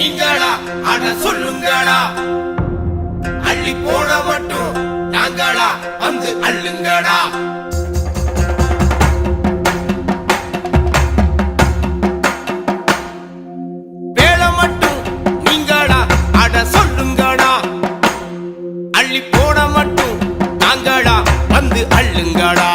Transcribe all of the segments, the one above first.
நீங்களா? அட சொல்லுங்களா? அள்ளி போட மட்டும் நாங்களா வந்து அள்ளுங்களா? அள்ளி போட மட்டும் நாங்களா வந்து அள்ளுங்களா?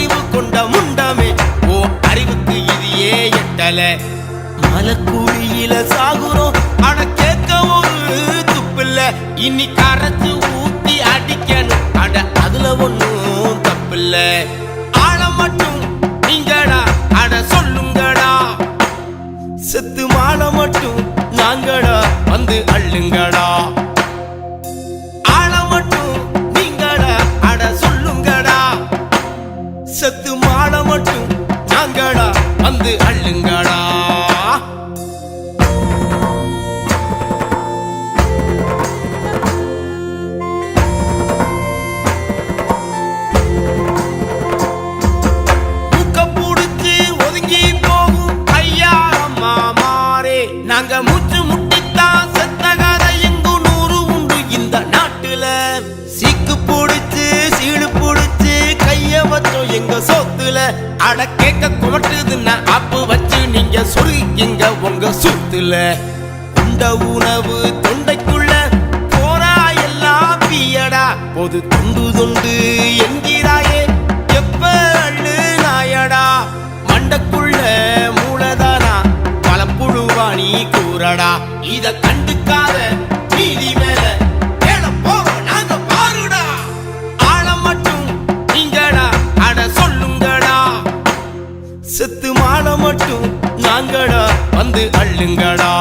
அறிவு கொண்ட முண்டமே. ஓ அறிவுக்கு இது எட்டல? மலக்குழியில சாகுறோம். ஆனா கேட்க ஒரு துப்பில்ல. இனி கரைச்சு ஊத்தி அடிக்கணும். அட அதுல ஒண்ணும் தப்பில்ல. ஆழம் மட்டும் நீங்கடா. அட சொல்லுங்கடா. செத்து மாலை மட்டும் நாங்கடா. வந்து அள்ளுங்கடா. செத்து மாட மட்டும் நாங்கடா வந்து அள்ளுங்கடா. ஒதுங்கி போகும் மாறே. நாங்க மூச்சு எங்க சோத்துல அட கேட்க குமட்டுதுன்னா அப்பு வச்சு நீங்க சொருகிங்க உங்க சொத்துல. உண்ட உணவு தொண்டைக்குள்ள போரா எல்லாம் பியடா. பொது துண்டு துண்டு என்கிறாயே எப்ப அள்ளு நாயடா. மண்டக்குள்ள மூலதானா புழுவா நீ கூறடா இத கண்டுக்காத செத்து மாட மட்டும் நாங்களா வந்து அள்ளுங்கடா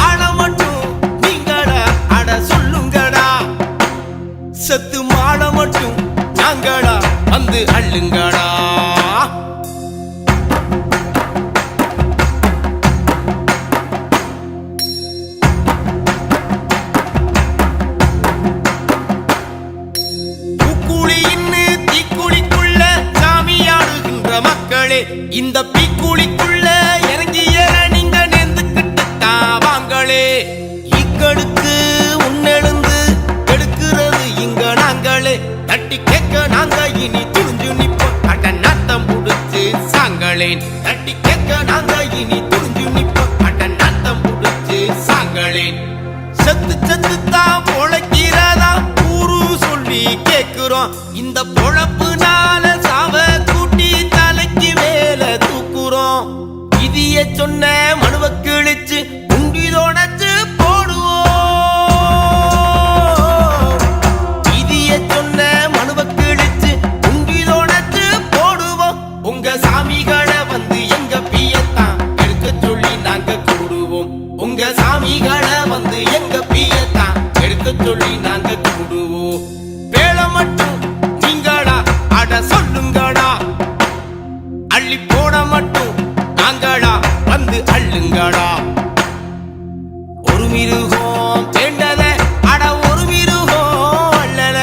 ஆட மட்டும் நீங்களா அட சொல்லுங்கடா செத்து மாட மட்டும் நாங்களா வந்து அள்ளுங்கடா இந்த பீக்குழிக்குள்ள உங்க வந்து எங்க பியத்தான் எடுக்க சொல்லி நாங்க கூடுவோம். வேலை மட்டும் நீங்களா? அட சொல்லுங்கடா அள்ளி போட மட்டும் நாங்களா? வந்து அள்ளுங்கடா ஒரு மிருகம் தேண்டத அட ஒரு மிருகம் அல்லல.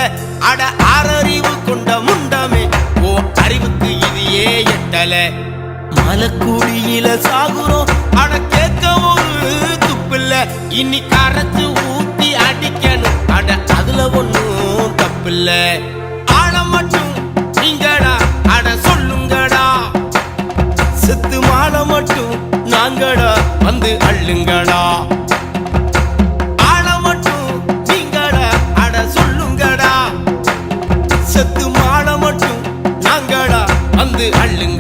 அட ஆறறிவு கொண்ட முண்டமே ஓ அறிவுக்கு இது ஏ எட்டல மலக்குடியில சாகுறோம். அடக்க இனி கரைச்சு ஊத்தி அடிக்கணும். அட அதுல ஒன்றும் தப்பில்ல. ஆழம் மட்டும் நீங்கடா அட சொல்லுங்கடா செத்து மாலை மட்டும் நாங்கடா வந்து அள்ளுங்கடா அள்ளுங்க